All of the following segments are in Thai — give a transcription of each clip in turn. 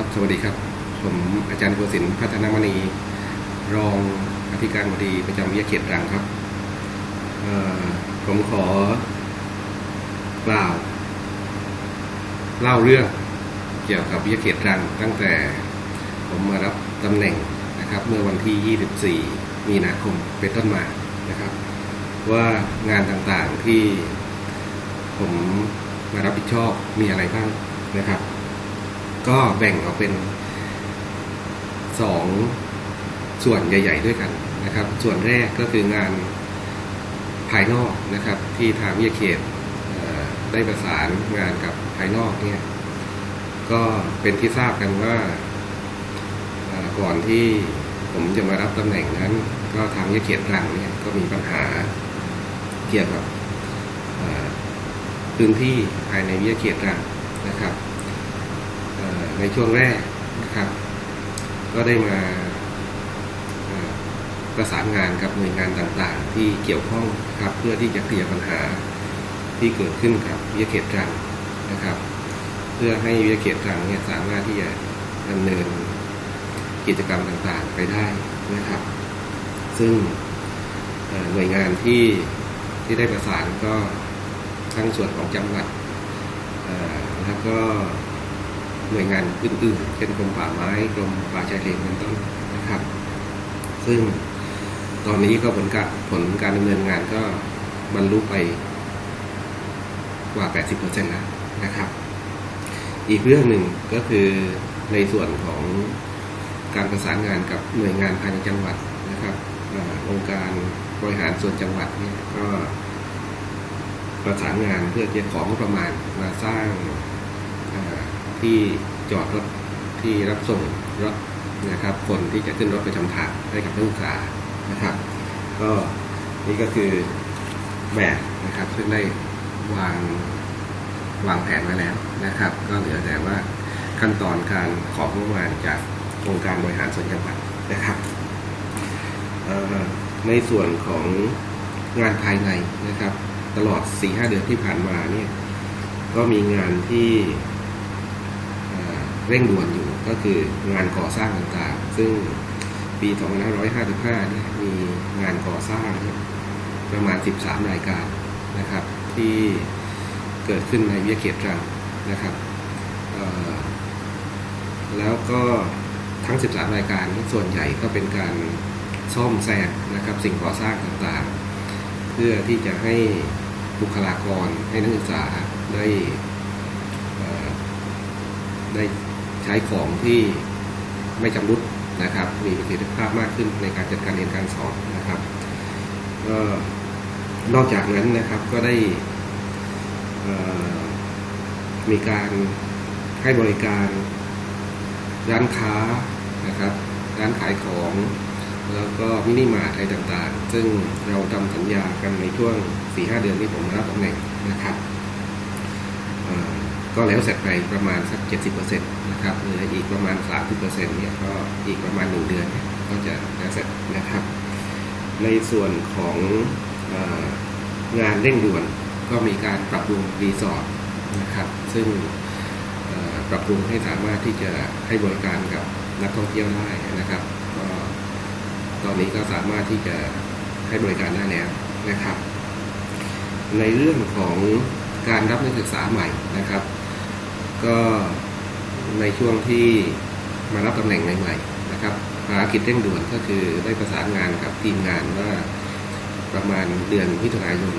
ครับ สวัสดีครับ ผมอาจารย์โกศินทร์พัฒนมณี รองอธิการบดีประจำวิทยาเขตรังครับ ผมขอกล่าวเล่าเรื่องเกี่ยวกับวิทยาเขตตรัง ตั้งแต่ผมมารับตำแหน่งนะครับ เมื่อวันที่ 24 มีนาคมเป็นต้นมานะครับ ว่างานต่างๆที่ผมมารับผิดชอบมีอะไรบ้างนะครับ ก็แบ่งออกเป็นสองส่วนใหญ่ ๆ ด้วยกันนะครับ ส่วนแรกก็คืองานภายนอกนะครับ ที่ทางวิทยาเขตได้ประสานงานกับภายนอกเนี่ยก็เป็นที่ทราบกันว่าก่อนที่ผมจะมารับตำแหน่งนั้น ก็ทางวิทยาเขตตรังเนี่ยก็มีปัญหาเกี่ยวกับพื้นที่ภายในวิทยาเขตตรังนะครับ ในช่วงแรกนะครับ ก็ได้มาประสานงานกับหน่วยงานต่างๆ ที่เกี่ยวข้องครับเพื่อที่จะเคลียร์ปัญหาที่เกิดขึ้นกับวิทยาเขตตรังนะครับ เพื่อให้วิทยาเขตตรังเนี่ยสามารถที่จะดำเนินกิจกรรมต่างๆ ไปได้นะครับ ซึ่งหน่วยงานที่ที่ได้ประสานก็ทั้งส่วนของจังหวัดแล้วก็ หน่วยงานอื่นๆ เช่นกรมป่าไม้กรมป่าชายเลนเป็นต้นนะครับ ซึ่งตอนนี้ก็ผลการผลการดำเนินงานก็บรรลุไปกว่า 80%แล้วนะครับ อีกเรื่องหนึ่งก็คือในส่วนของการประสานงานกับหน่วยงานภายในจังหวัดนะครับอองค์การบริหารส่วนจังหวัดเนี่ยก็ประสานงานเพื่อจะของประมาณมาสร้าง ที่จอดรถที่รับส่งรถนะครับ คนที่จะขึ้นรถไปทำทางให้กับนักศึกษานะครับ ก็นี่ก็คือแบบนะครับ ซึ่งได้วางวางแผนไว้แล้วนะครับ ก็เหลือแต่ว่าขั้นตอนการของงบประมาณจากองค์การบริหารส่วนจังหวัดนะครับในส่วนของงานภายในนะครับ ตลอด 4-5 เดือนที่ผ่านมาเนี่ยก็มีงานที่ เร่งด่วนอยู่ก็คืองานก่อสร้างต่างๆ ซึ่งปี 2555เนี่ยมีงานก่อสร้างประมาณ 13 รายการนะครับ ที่เกิดขึ้นในเวิทยาเขตตรังนะครับแล้วก็ทั้ง 13 รายการส่วนใหญ่ก็เป็นการซ่อมแซมนะครับสิ่งก่อสร้างต่างๆ เพื่อที่จะให้บุคลากรให้นักศึกษาได้ได้ ใช้ของที่ไม่จำรุดนะครับ มีประสิทธิภาพมากขึ้นในการจัดการเรียนการสอนนะครับก็นอกจากนั้นนะครับก็ได้มีการให้บริการร้านค้านะครับ ร้านขายของ แล้วก็มินิมาร์ทอะไรต่างๆ ซึ่งเราทำสัญญากันในช่วง 4-5 เดือนที่ผมรับตำแหน่งนะครับก็แล้วเสร็จไปประมาณสัก 70% นะครับเหลืออีกประมาณ 30%เนี่ยก็อีกประมาณ 1 เดือนก็จะแล้วเสร็จนะครับ ในส่วนขององานเร่งด่วนก็มีการปรับปรุงรีสอร์ทนะครับ ซึ่งปรับปรุงให้สามารถที่จะให้บริการกับนักท่องเที่ยวได้นะครับก็ตอนนี้ก็สามารถที่จะให้บริการได้แล้วนะครับ ในเรื่องของการรับนักศึกษาใหม่นะครับ ก็ ในช่วงที่มารับตำแหน่งใหม่ๆนะครับภารกิจเร่งด่วนก็คือได้ประสานงานกับทีมงานว่าประมาณเดือนมิถุนายน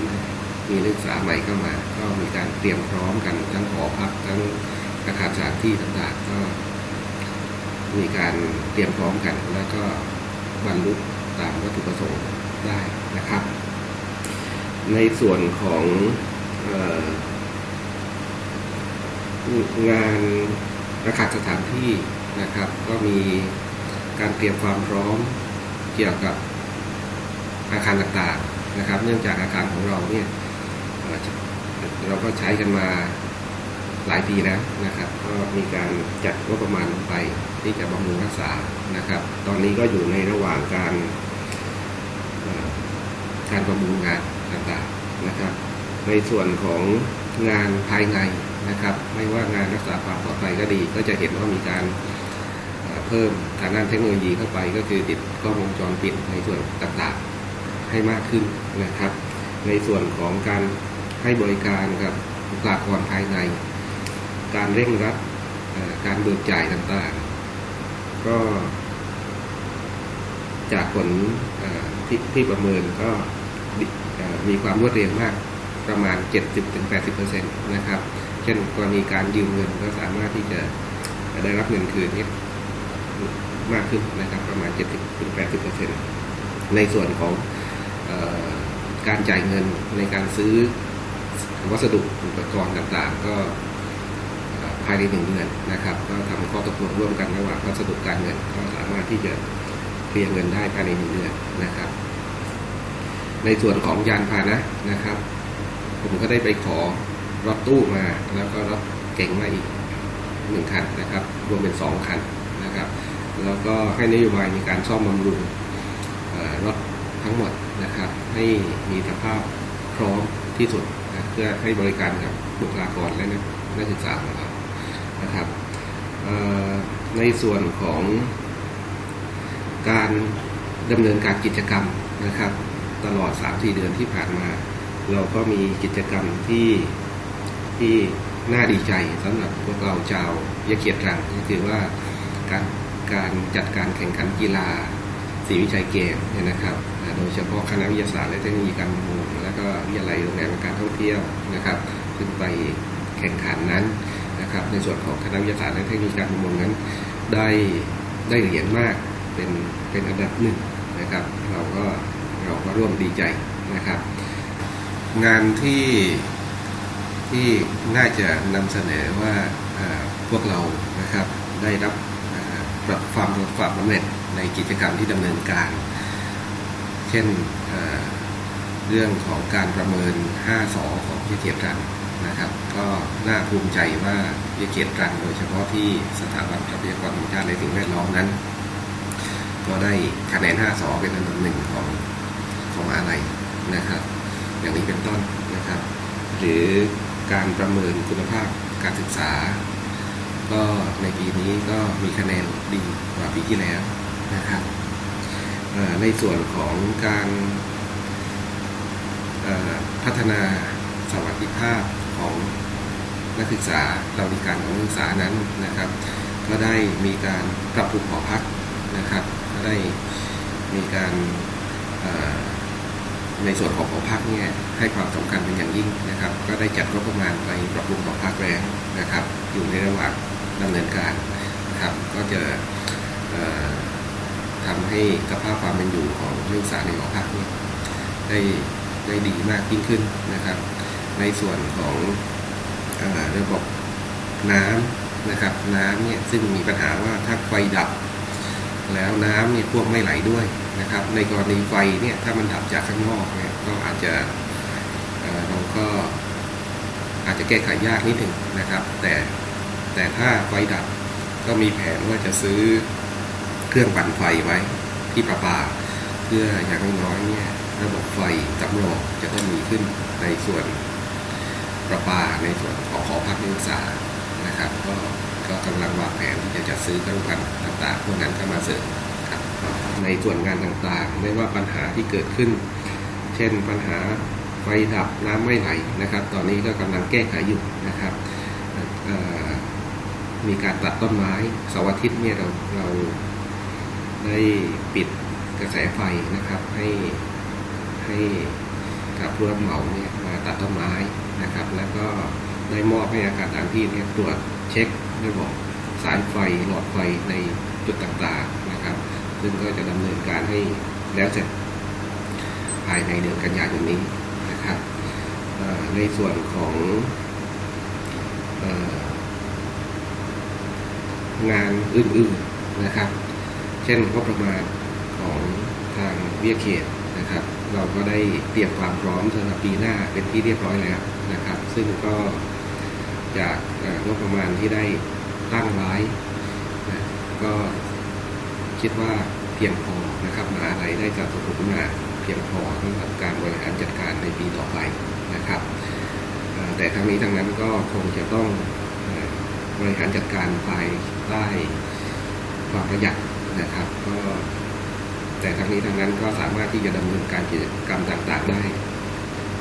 มีนักศึกษาใหม่เข้ามา ก็มีการเตรียมพร้อมกันทั้งหอพักทั้งอาคารสถานที่ต่างๆก็ มีการเตรียมพร้อมกัน แล้วก็บรรลุตามวัตถุประสงค์ได้นะครับ ในส่วนของอองาน อาคารสถานที่นะครับ ก็มีการเตรียมความพร้อมเกี่ยวกับอาคารต่างๆนะครับ เนื่องจากอาคารของเราเนี่ยเราก็ใช้กันมาหลายปีแล้วนะครับ ก็มีการจัดงบประมาณลงไปที่จะบำรุงรักษานะครับ ตอนนี้ก็อยู่ในระหว่างการการประมูลงานต่างๆนะครับ ในส่วนของงานภายใน นะครับ ไม่ว่างานรักษาความปลอดภัยก็ดี ก็จะเห็นว่ามีการเพิ่มทางด้านเทคโนโลยีเข้าไป ก็คือติดกล้องวงจรปิดในส่วนต่างๆให้มากขึ้นนะครับ ในส่วนของการให้บริการกับบุคลากรภายใน การเร่งรัดการเบิกจ่ายต่างๆ ก็จากผลที่ที่ประเมินก็มีความรวดเร็วมากประมาณ 70-80%นะครับ เช่นกรณีการยืมเงินก็สามารถที่จะได้รับเงินคืนนี้มากขึ้นนะครับประมาณ 70-80%ในส่วนของออการจ่ายเงินในการซื้อวัสดุอุปกรณ์ต่างๆ ก็ภายในหนึ่งเดือนนะครับ ก็ทำข้อตกลงร่วมกันระหว่างวัสดุการเงินก็สามารถที่จะเคลียร์เงินได้ภายในหนึ่งเดือนนะครับ ในส่วนของยานพาหนะนะครับ ผมก็ได้ไปขอ รถตู้มาแล้วก็รถเก๋งมาอีกหนึ่งคันนะครับรวมเป็นสองคันนะครับ แล้วก็ให้นโยบายมีการซ่อมบำรุงรถทั้งหมดนะครับ ให้มีสภาพพร้อมที่สุดนะเพื่อให้บริการกับบุคลากรและนักนักศึกษาของเรานะครับในส่วนของการดำเนินการกิจกรรมนะครับ ตลอด 3-4 เดือนที่ผ่านมา เราก็มีกิจกรรมที่ ที่น่าดีใจสำหรับพวกเราชาวยะเกียรติรังก็คือว่าการการจัดการแข่งขันกีฬาศรีวิชัยเกมเนี่ยนะครับ โดยเฉพาะคณะวิทยาศาสตร์และเทคโนโลยีการประมงแล้วก็วิทยาลัยโรงแรมการท่องเที่ยวนะครับ ขึ้นไปแข่งขันนั้นนะครับ ในส่วนของคณะวิทยาศาสตร์และเทคโนโลยีการประมงนั้นได้ได้เหรียญมากเป็นเป็นอันดับหนึ่งนะครับ เราก็เราก็ร่วมดีใจนะครับ งานที่ ที่น่าจะนำเสนอว่าพวกเรานะครับได้รับปรับความความสำเร็จในกิจกรรมที่ดำเนินการ เช่นเรื่องของการประเมิน 5สอของวิเทียรันนะครับ ก็น่าภูมิใจว่าวิเทียรันโดยเฉพาะที่สถาบันทรัพยากรธรรมชาติและสิ่งแวดล้อมนั้น ก็ได้คะแนน 5สอเป็นอันดับหนึ่งของของอะไรนะครับ อย่างนี้เป็นต้นนะครับ หรือ การประเมินคุณภาพการศึกษา ก็ในปีนี้ก็มีคะแนนดีกว่าปีที่แล้วนะครับในส่วนของการพัฒนาสวัสดิภาพของนักศึกษาสวัสดิการของนักศึกษานั้นนะครับ ก็ได้มีการปรับปรุงหอพักนะครับ ก็ได้มีการ ในส่วนของหอพักเนี่ยให้ความสำคัญเป็นอย่างยิ่งนะครับ ก็ได้จัดงบประมาณไปปรับปรุงหอพักแล้วนะครับ อยู่ในระหว่างดำเนินการนะครับ ก็จะเอ่อทำให้สภาพความเป็นอยู่ของนักศึกษาในหอพักเนี่ยได้ได้ดีมากยิ่งขึ้นนะครับ ในส่วนของอระบบน้ำนะครับน้ำเนี่ยซึ่งมีปัญหาว่าถ้าไฟดับ แล้วน้ำเนี่ยพวกไม่ไหลด้วย นะครับ ในกรณีไฟเนี่ยถ้ามันดับจากข้างนอกเนี่ยก็อาจจะเราก็อาจจะแก้ไขยากนิดหนึ่งนะครับ แต่แต่ถ้าไฟดับก็มีแผนว่าจะซื้อเครื่องปั่นไฟไว้ที่ประปา เพื่ออย่างน้อยๆเนี่ยระบบไฟสำรองจะต้องมีขึ้นในส่วนประปาในส่วนของหอพักนักศึกษานะครับ ก็ก็กำลังวางแผนที่จะจัดซื้อเครื่องปั่นต่างๆพวกนั้นเข้ามาเสริม ในส่วนงานต่างๆ ไม่ว่าปัญหาที่เกิดขึ้น เช่นปัญหาไฟดับน้ำไม่ไหลนะครับ ตอนนี้ก็กำลังแก้ไขอยู่นะครับมีการตัดต้นไม้เสาร์อาทิตย์เนี่ยเราเราได้ปิดกระแสไฟนะครับให้ให้กับผู้รับเหมาเนี่ยมาตัดต้นไม้นะครับ แล้วก็ได้มอบให้อาการต่างที่เนี่ยตรวจเช็คระบบสายไฟหลอดไฟในจุดต่างๆน ซึ่งก็จะดำเนินการให้แล้วเสร็จภายในเดือนกันยายนนี้นะครับในส่วนของงานอื่นๆนะครับ เช่นงบประมาณของทางเวียเขตนะครับ เราก็ได้เตรียมความพร้อมสำหรับปีหน้าเป็นที่เรียบร้อยแล้วนะครับ ซึ่งก็จากงบประมาณที่ได้ตั้งไว้นะก็ คิดว่าเพียงพอนะครับมหาลัยได้จัดสมุนมาเพียงพอสำหรับการบริหารจัดการในปีต่อไปนะครับแต่ทั้งนี้ทั้งนั้นก็คงจะต้องบริหารจัดการภายใต้ความประหยัดนะครับ ก็แต่ทั้งนี้ทั้งนั้นก็สามารถที่จะดำเนินการกิจกรรมต่างๆ ได้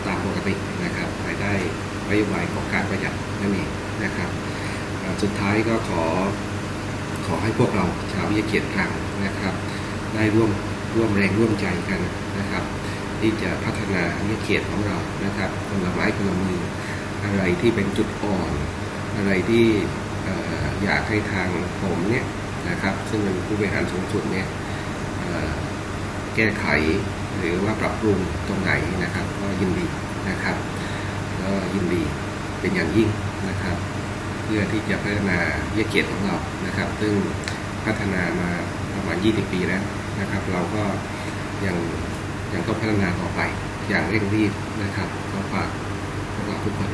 ตามปกตินะครับภายใต้นโยบายของการประหยัดนั่นเองนะครับ สุดท้ายก็ขอขอให้พวกเราชาววิทยาเกียรติกลาง นะครับ ได้ร่วมร่วมแรงร่วมใจกันนะครับ ที่จะพัฒนาวิทยาเกียรติของเรานะครับคนละไม้คนละมือ อะไรที่เป็นจุดอ่อน อะไรที่ออยากให้ทางผมเนี่ยนะครับ ซึ่งเป็นผู้บริหารสูงสุดเนี่ยแก้ไขหรือว่าปรับปรุงตรงไหนนะครับ ก็ยินดีนะครับก็ยินดีเป็นอย่างยิ่งนะครับ เพื่อที่จะพัฒนาวิทยเกียรติของเรานะครับ ซึ่งพัฒนามา ประมาณ 20 ปีแล้วนะครับ เราก็ยังยังต้องพัฒนาต่อไปอย่างเร่งรีบนะครับก็ฝากพวกเราทุกคน